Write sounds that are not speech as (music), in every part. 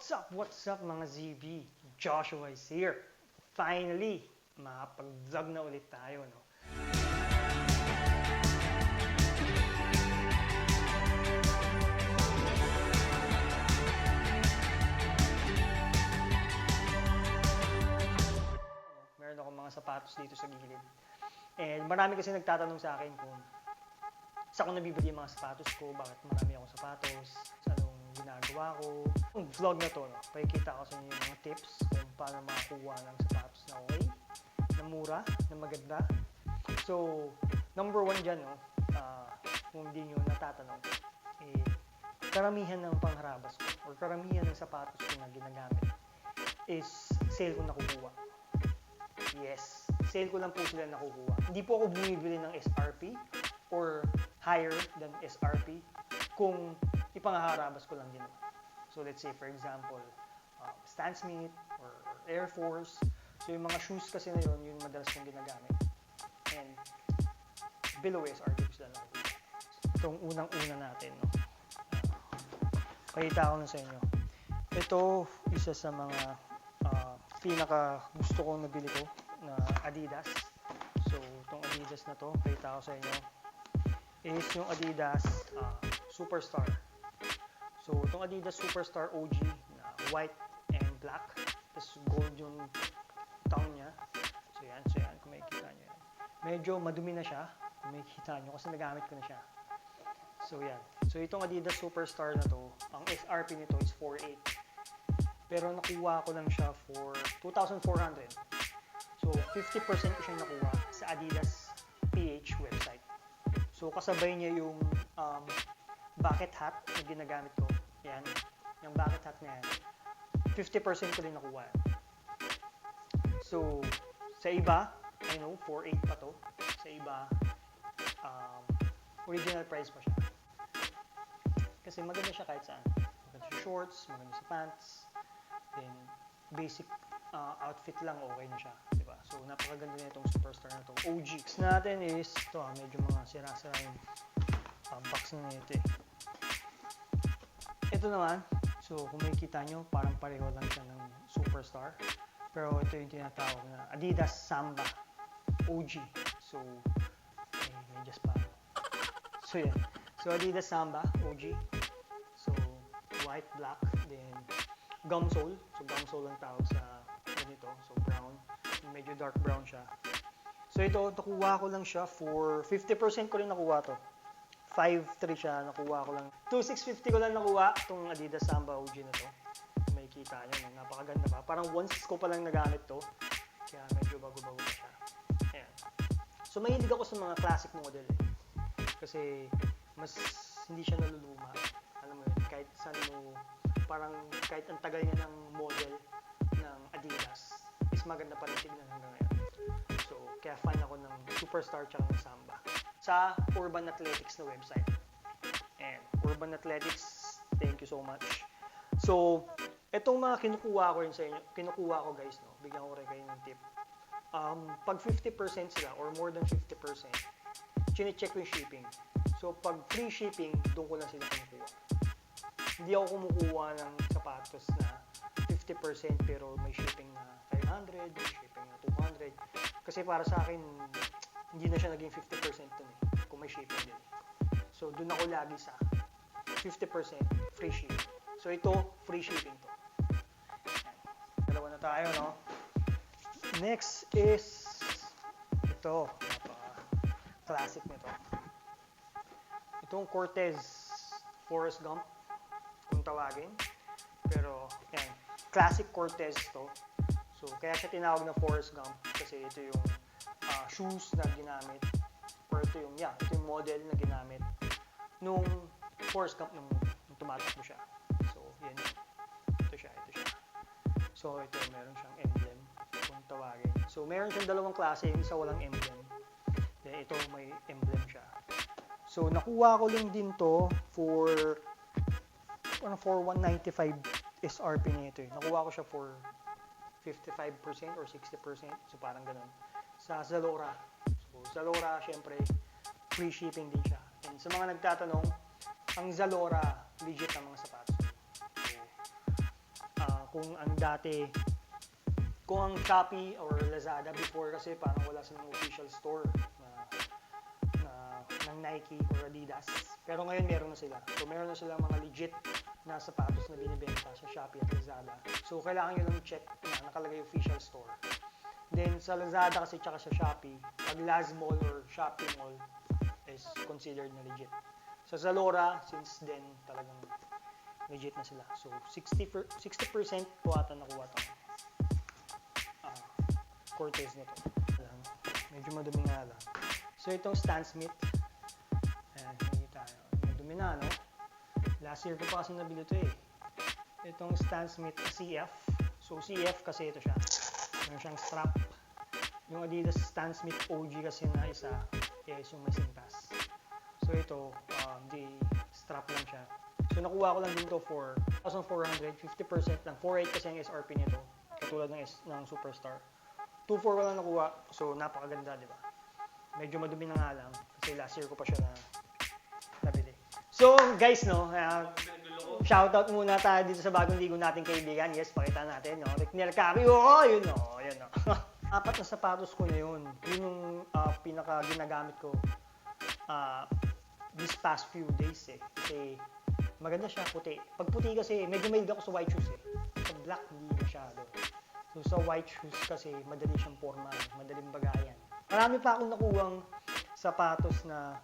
What's up, what's up mga ZB? Joshua is here. Finally, makapag-vlog na ulit tayo, no? Meron akong mga sapatos dito sa gilid. And marami kasi nagtatanong sa akin kung sa ko nabibili yung mga sapatos ko, bakit marami akong sapatos, sa anong ginagawa ko. Yung vlog na to, no, pakikita ko sa inyo yung mga tips kung paano makakuha ng sapatos na okay, na mura, na maganda. So, number one dyan, no, ah, kung hindi nyo natatanong, eh, karamihan ng pangharabas ko or karamihan ng sapatos ko na ginagamit is sale ko nakukuha. Yes, sale ko lang po sila nakukuha. Hindi po ako bumibili ng SRP or higher than SRP kung ipangaharabas ko lang din. So let's say for example, uh, Stan Smith or, or Air Force. So yung mga shoes kasi na yun, yun madalas kong ginagamit. And below ko sila nakukuha. Itong unang-una natin. No? Pakita ko na sa inyo. Ito, isa sa mga ah, pinaka gusto kong nabili ko na Adidas. So, itong Adidas na to, pakita ko sa inyo, is yung Adidas ah, Superstar. So, itong Adidas Superstar OG na white and black. Tapos gold yung town niya. So, yan. So, yan. Kung makikita nyo yan. Medyo madumi na siya. Kung makikita nyo kasi nagamit ko na siya. So, yan. So, itong Adidas Superstar na to, ang SRP nito is 4.8. Pero nakuha ko lang siya for 2,400. So, 50% ko siyang nakuha sa Adidas PH website. So, kasabay niya yung um, bucket hat na ginagamit ko. Yan. Yung bucket hat na yan. 50% ko din nakuha. So, sa iba, I know, 4.8 pa to. Sa iba, um, original price pa siya. Kasi maganda siya kahit saan. Maganda sa shorts, maganda sa pants, then basic uh, outfit lang okay na siya. Diba? So, napakaganda na itong superstar na to. OG. Next natin is, ito ah, medyo mga sira-sira yung uh, box na nito eh. Ito naman, so kung makikita nyo, parang pareho lang siya ng superstar. Pero ito yung tinatawag na Adidas Samba OG. So, may medyas pa. So, yan. So, Adidas Samba OG. So, white, black, then gum sole. So, gum sole ang tawag sa ganito. So, brown. Medyo dark brown siya. So, ito, nakuha ko lang siya for 50% ko rin nakuha to. 5.3 siya, nakuha ko lang. 2.650 ko lang nakuha itong Adidas Samba OG na to. May kita nyo, napakaganda pa. Parang once ko pa lang nagamit to. Kaya medyo bago-bago pa siya. Ayan. So, mahilig ako sa mga classic model eh. Kasi, mas hindi siya naluluma. Alam mo yun, kahit saan mo, parang kahit ang tagal niya ng model ng Adidas, is maganda pa rin tignan hanggang ngayon. So, kaya fan ako ng Superstar tsaka ng Samba. Sa Urban Athletics na website. And Urban Athletics, thank you so much. So, itong mga kinukuha ko rin sa inyo, kinukuha ko guys, no, bigyan ko rin kayo ng tip. Um, pag 50% sila or more than 50%, chine-check ko yung shipping. So, pag free shipping, doon ko lang sila kinukuha. Hindi ako kumukuha ng sapatos na 50% pero may shipping na 500, may shipping na 200. Kasi para sa akin, hindi na siya naging 50% dun eh, kung may shipping din. So, doon ako lagi sa 50% free shipping. So, ito, free shipping to. Dalawa na tayo, no? Next is ito, napaka-classic nito. Itong Cortez Forrest Gump, kung tawagin. Pero, yan, classic Cortez to. So, kaya siya tinawag na Forrest Gump kasi ito yung ah, shoes na ginamit or ito yung, yeah, ito yung model na ginamit nung Forrest Gump nung, nung tumatakbo siya. So, yan yun. Ito siya, ito siya. So, ito, meron siyang emblem kung tawagin. So, meron siyang dalawang klase, yung isa walang emblem. Then, ito may emblem siya. So, nakuha ko lang din to for ano, for 195 SRP nito eh. Nakuha ko siya for 55% or 60%. So, parang ganun. Sa Zalora. So, Zalora, syempre, free shipping din siya. And sa mga nagtatanong, ang Zalora, legit ang mga sapatos. So, kung ang dati, kung ang Shopee or Lazada before kasi parang wala silang official store na, na ng Nike or Adidas. Pero ngayon meron na sila. So meron na silang mga legit na sapatos na binibenta sa Shopee at Lazada. So kailangan nyo lang check na nakalagay official store. Then sa Lazada kasi tsaka sa Shopee, pag Laz Mall or Shopee Mall is considered na legit. Sa Zalora, since then talagang legit na sila. So 60 per, 60% po ata nakuha to. Ah, Cortez nito. Ayan, medyo madumi nga lang. So itong Stan Smith. Ayan, nakikita nyo. Madumi na, no? Last year ko pa kasi nabili ito eh. Itong Stan Smith CF. So CF kasi ito siya. Meron siyang strap. Yung Adidas Stan Smith OG kasi na isa is yung may sintas. So ito, um, di strap lang siya. So nakuha ko lang din to for 1,400, 50% lang. 4,800 kasi ang SRP nito. Katulad ng, S, ng Superstar. 2,400 ko lang nakuha. So napakaganda, di ba? Medyo madumi na nga lang. Kasi last year ko pa siya na nabili. So guys, no, uh, shoutout muna tayo dito sa bagong ligo nating kaibigan. Yes, pakita natin, no? Rickner Capi, oo, yun, no, yun, no. (laughs) Apat na sapatos ko na yun. Yun yung uh, pinaka ginagamit ko uh, these past few days, eh. Kasi maganda siya, puti. Pag puti kasi, medyo mahilig ako sa white shoes, eh. Sa black, hindi masyado. So sa white shoes kasi, madali siyang forma, madaling bagayan. Marami pa akong nakuwang sapatos na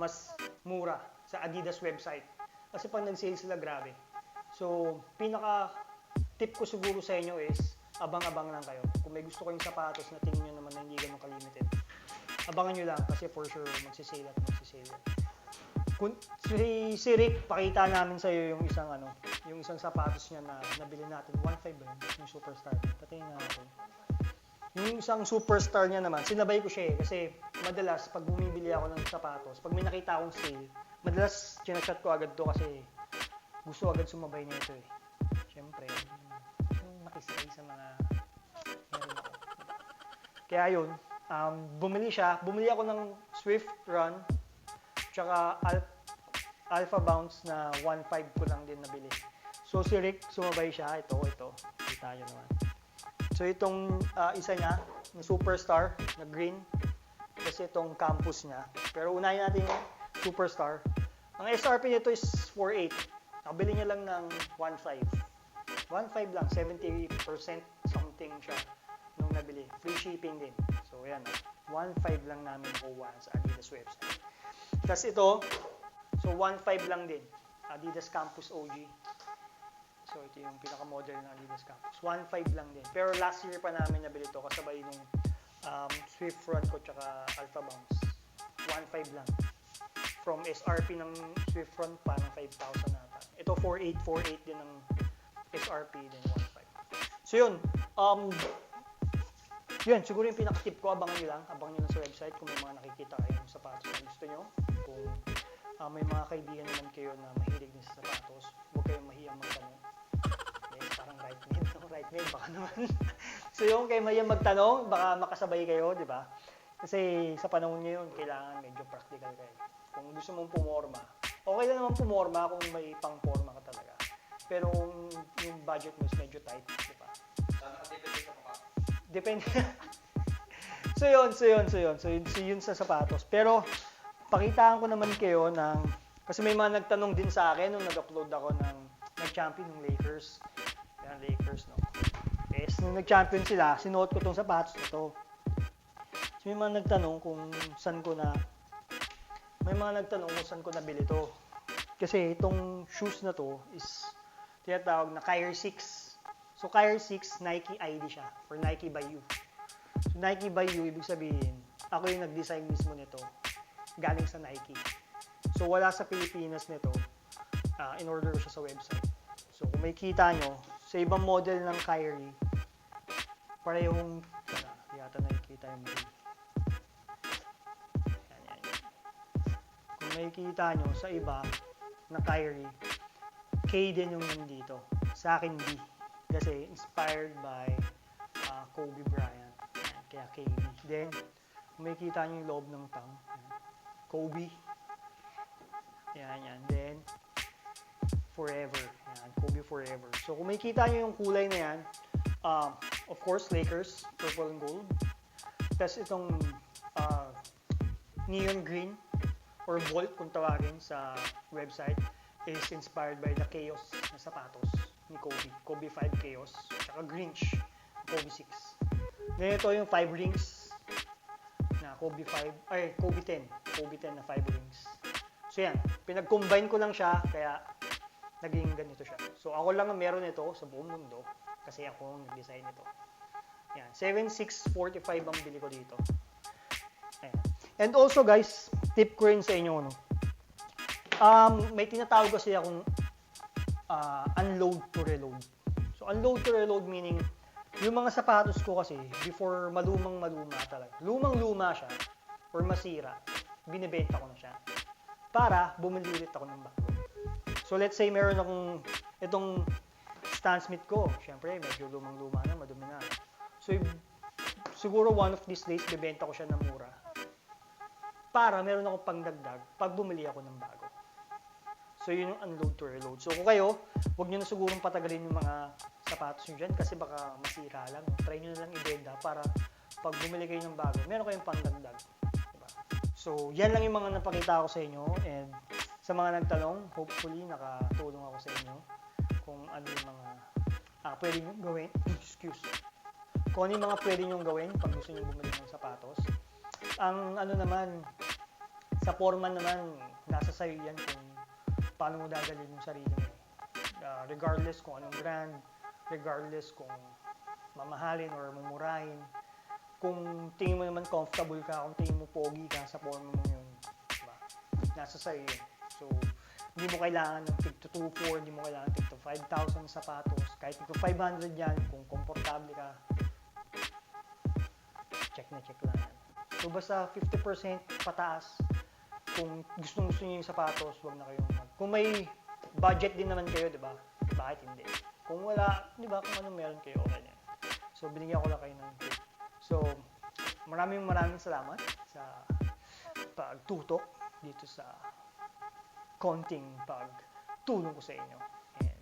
mas mura sa Adidas website. Kasi pag nag-sale sila, grabe. So, pinaka tip ko siguro sa inyo is, abang-abang lang kayo. Kung may gusto kayong sapatos na tingin nyo naman na hindi ganun kalimited, abangan nyo lang kasi for sure magsisale at magsisale. Kung, si, si Rick, pakita namin sa iyo yung isang ano, yung isang sapatos niya na nabili natin, 1.5 ba yun? Yung superstar. Patingin natin. Yung isang superstar niya naman, sinabay ko siya eh. Kasi madalas, pag bumibili ako ng sapatos, pag may nakita akong sale, madalas chinachat ko agad to kasi gusto agad sumabay nito eh. Siyempre, yung makisay sa mga meron ako. Kaya yun, um, bumili siya. Bumili ako ng Swift Run, tsaka Al- Alpha Bounce na 1.5 ko lang din nabili. So si Rick, sumabay siya. Ito, ito. Kita nyo naman. So itong ah, isa niya, na Superstar, na green, kasi itong campus niya. Pero unahin natin yung Superstar. Ang SRP nito is 4.8. Nakabili niya lang ng 1.5. 1.5 lang, 70% something siya nung nabili. Free shipping din. So yan, ah. 1.5 lang namin nakuha sa Adidas website. Tapos ito, so 1.5 lang din. Adidas Campus OG. So ito yung pinaka-modern ng Adidas Campus. 1.5 lang din. Pero last year pa namin nabili ito kasabay nung um, Swift Front ko tsaka Alpha Bounce. 1.5 lang. From SRP ng Swift Front pa ng 5,000 nata. Ito 4.8, 4.8 din ng SRP din 1.5. So yun, um, yun, siguro yung pinaka-tip ko, abangan nyo lang. Abangan nyo lang sa website kung may mga nakikita kayong sapatos na gusto nyo. Kung ah, may mga kaibigan naman kayo na mahilig din sa sapatos, mid, baka naman. (laughs) so yung kayo mahiyang magtanong, baka makasabay kayo, di ba? Kasi sa panahon ngayon, kailangan medyo practical kayo. Kung gusto mong pumorma, okay lang naman pumorma kung may pang-forma ka talaga. Pero kung yung budget mo is medyo tight, di ba? Depende. (laughs) so yun, so yun, so yun. So yun, so yun sa sapatos. Pero, pakitaan ko naman kayo ng, kasi may mga nagtanong din sa akin nung nag-upload ako ng, nag-champion ng Lakers. Yan, Lakers, no? Yes, nung nag-champion sila, sinuot ko tong sapatos na to. So may mga nagtanong kung saan ko na, may mga nagtanong kung saan ko nabili to. Kasi itong shoes na to is tinatawag na Kyrie 6. So Kyrie 6, Nike ID siya, or Nike by you. So Nike by you, ibig sabihin, ako yung nag-design mismo nito, galing sa Nike. So wala sa Pilipinas nito, ah, in order siya sa website. So kung may kita nyo, sa ibang model ng Kyrie, parehong, wala, di yata nakikita yung mali. Yan, yan, yan. Kung makikita nyo, sa iba, na Kyrie, K din yung nandito. Sa akin, B. Kasi inspired by uh, Kobe Bryant. Yan, kaya KB. Then, makikita nyo yung loob ng tang. Yan. Kobe. Yan, yan. Then, Forever. Yan, Kobe Forever. So kung makikita nyo yung kulay na yan, um, of course, Lakers, purple and gold. Tapos itong uh, neon green or Volt kung tawagin sa website is inspired by the Chaos na sapatos ni Kobe. Kobe 5 Chaos. Tsaka Grinch, Kobe 6. Then ito yung 5 rings na Kobe 5, ay Kobe 10. Kobe 10 na 5 rings. So yan, pinag-combine ko lang siya kaya naging ganito siya. So ako lang ang meron nito sa buong mundo kasi ako ang nag-design nito. Yan, 7645 ang bili ko dito. Ayan. And also guys, tip ko rin sa inyo, no? Um, may tinatawag kasi akong uh, unload to reload. So unload to reload meaning yung mga sapatos ko kasi before malumang maluma talaga. Lumang luma siya or masira, binebenta ko na siya para bumili ulit ako ng bago. So let's say meron akong itong Stan Smith ko. Siyempre, medyo lumang-luma na, madumi na. So siguro one of these days bebenta ko siya ng mura para meron akong pangdagdag pag bumili ako ng bago. So, yun yung unload to reload. So, kung kayo, huwag nyo na sigurong patagalin yung mga sapatos nyo dyan kasi baka masira lang. Try nyo na lang ibenta para pag bumili kayo ng bago, meron kayong pangdagdag. Diba? So, yan lang yung mga napakita ko sa inyo. And sa mga nagtanong, hopefully, nakatulong ako sa inyo kung ano yung mga ah, pwede nyo gawin. (coughs) Excuse. Kung ano yung mga pwede nyo gawin pag gusto nyo bumili ng sapatos. Ang ano naman, sa foreman naman, nasa sayo yan kung paano mo dadalhin yung sarili mo. Uh, regardless kung anong brand, regardless kung mamahalin or mumurahin, kung tingin mo naman comfortable ka, kung tingin mo pogi ka sa forma mo yun, diba? nasa sa'yo yun. So, hindi mo kailangan ng tig to 2.4, hindi mo kailangan tig to 5,000 sapatos, kahit tig to 500 yan, kung komportable ka, check na check lang yan. So, basta 50% pataas, kung gustong gusto niyo yung sapatos, wag na kayong mag... Kung may budget din naman kayo, di ba? Bakit hindi? Kung wala, di ba, kung ano meron kayo, okay na. So, binigyan ko lang kayo ng tip. So, maraming maraming salamat sa pagtutok dito sa konting pagtulong ko sa inyo. And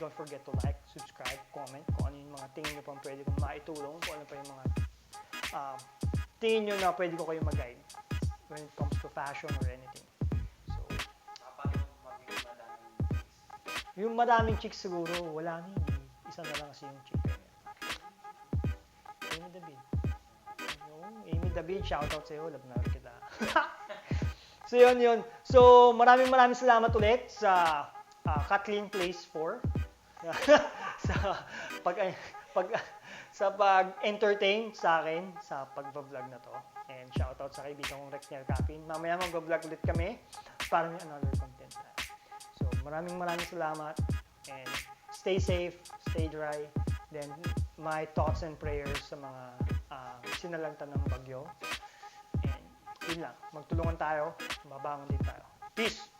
don't forget to like, subscribe, comment kung ano yung mga tingin nyo pang pwede kong maitulong, kung ano pa yung mga uh, tingin nyo na pwede ko kayo mag-guide when it comes to fashion or anything. So, yung madaming chicks siguro, wala na yun. Isa na lang kasi yung chick. Amy David. No, Amy David, shoutout sa'yo. Love na kita. (laughs) so, yun, yun. So, maraming maraming salamat ulit sa ah, Kathleen Place 4. (laughs) sa pag pag sa pag-entertain sa akin sa pagbablog na to. And shoutout sa kaibigan kong Rexner Capin. Mamaya mag-vlog ulit kami para may another content. So, maraming maraming salamat and stay safe, stay dry. Then, my thoughts and prayers sa mga uh, sinalanta ng bagyo. Yun lang. Magtulungan tayo, mabangon din tayo. Peace!